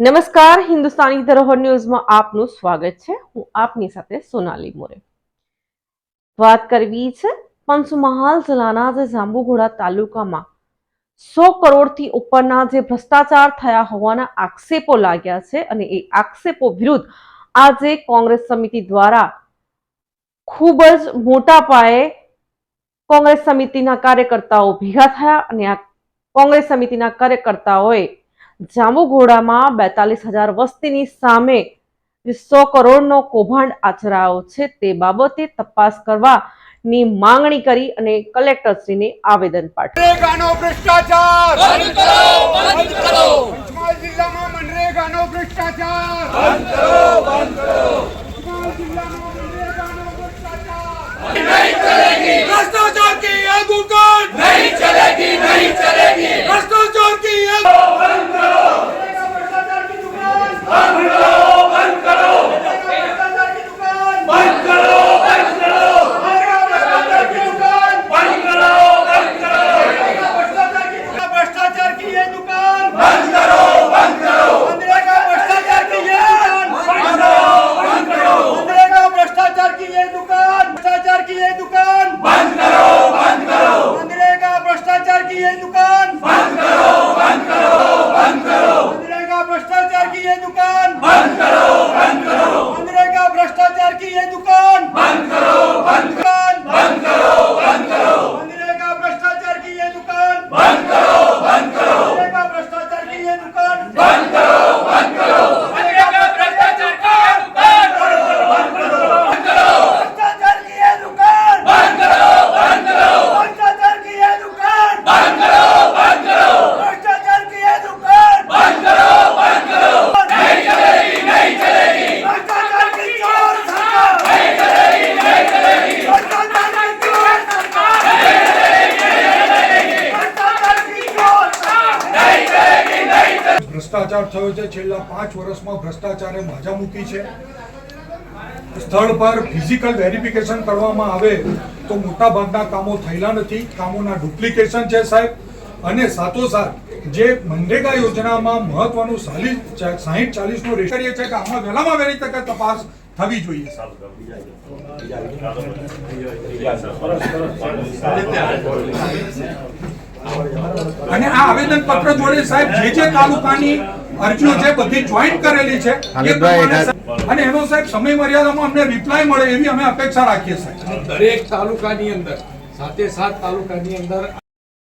નમસ્કાર, હિન્દુસ્તાની ધરોહર ન્યૂઝમાં આપનું સ્વાગત છે. હું આપની સાથે સોનાલી મોરે. વાત કરવી છે પંચમહાલ જિલ્લાના જે જાંબુઘોડા તાલુકામાં સો કરોડથી ઉપરના જે ભ્રષ્ટાચાર થયા હોવાના આક્ષેપો લાગ્યા છે અને એ આક્ષેપો વિરુદ્ધ આજે કોંગ્રેસ સમિતિ દ્વારા ખૂબ જ મોટા પાયે કોંગ્રેસ સમિતિના કાર્યકર્તાઓ ભેગા થયા અને આ કોંગ્રેસ સમિતિના કાર્યકર્તાઓએ જાંબુઘોડામાં બેતાલીસ હજાર વસ્તીની સામે સો કરોડનો કૌભાંડ આચરાયો છે તે બાબતે તપાસ કરવાની માંગણી કરી અને કલેક્ટરશ્રીને આવેદન પાઠવ્યું. ભ્રષ્ટાચાર! બંધ કરો બંધ કરો! પંચમહાલ જિલ્લામાં મનરેગાનો ભ્રષ્ટાચાર! બંધ કરો Amen. quem é ભ્રષ્ટાચાર થયો છે. છેલ્લા પાંચ વર્ષમાં ભ્રષ્ટાચારે માજા મૂકી છે. સ્થળ પર ફિઝિકલ વેરિફિકેશન કરવામાં આવે તો મોટાભાગના કામો થયેલા નથી. કામોના ડુપ્લિકેશન છે સાહેબ. અને સાથોસાથ જે મનરેગા યોજનામાં મહત્વનું સાલી સાહીઠ, ચાલીસનો રેટ કરીએ છીએ કે આમાં વહેલામાં વહેલી તકે તપાસ થવી જોઈએ સાહેબ. અને આ આવેદન પત્ર જોડે સાહેબ જે જે તાલુકાની અરજીઓ છે બધી જોઈન્ટ કરેલી છે. અને એનો સાહેબ સમય મર્યાદામાં અમને રિપ્લાય મળે એવી અમે અપેક્ષા રાખીએ સાહેબ. દરેક તાલુકાની અંદર સાથે સાત તાલુકાની અંદર